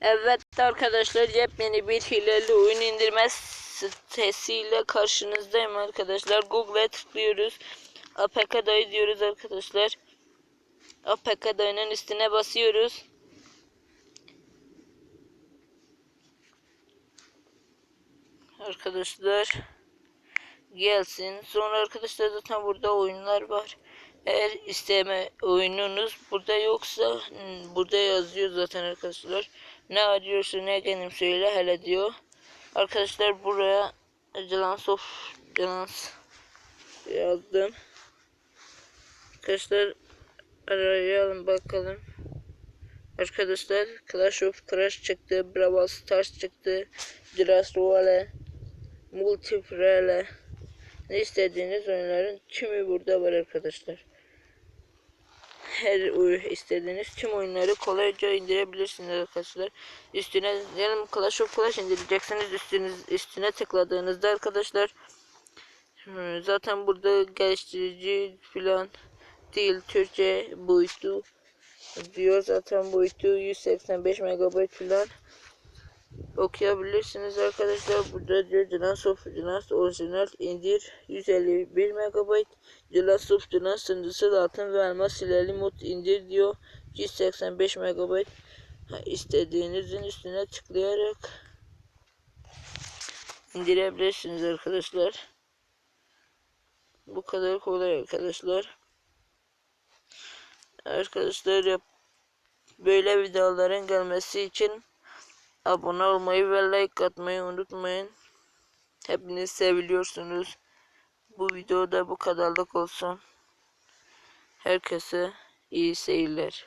Evet arkadaşlar yepyeni bir hileli oyun indirme sitesiyle karşınızdayım arkadaşlar. Google'a tıklıyoruz. APK dayı diyoruz arkadaşlar. APK dayının üstüne basıyoruz. Arkadaşlar gelsin. Sonra arkadaşlar zaten burada oyunlar var. Eğer isteme oyununuz burada yoksa hmm, burada yazıyor zaten arkadaşlar. Ne arıyorsun ne kendim söyle hele diyor. Arkadaşlar buraya Calans of Calans yazdım. Arkadaşlar arayalım bakalım. Arkadaşlar Clash of Clash çıktı. Brawl Stars çıktı. Clash Royale. Multiplayer. Ne istediğiniz oyunların tümü burada var arkadaşlar. Her oy- istediğiniz tüm oyunları kolayca indirebilirsiniz arkadaşlar. Üstüne diyelim Clash of Clash indireceksiniz. Üstünüz, üstüne tıkladığınızda arkadaşlar zaten burada geliştirici falan değil Türkçe boyutu diyor zaten boyutu 185 MB falan okuyabilirsiniz arkadaşlar. Burada diyor Class of Clans orijinal indir 151 MB. Class of Clans sınırsız altın ve elmas silahlı mod indir diyor 185 MB. İstediğinizin üstüne tıklayarak indirebilirsiniz arkadaşlar. Bu kadar kolay arkadaşlar. Arkadaşlar böyle videoların gelmesi için abone olmayı ve like atmayı unutmayın. Hepiniz seviliyorsunuz. Bu videoda bu kadarlık olsun. Herkese iyi seyirler.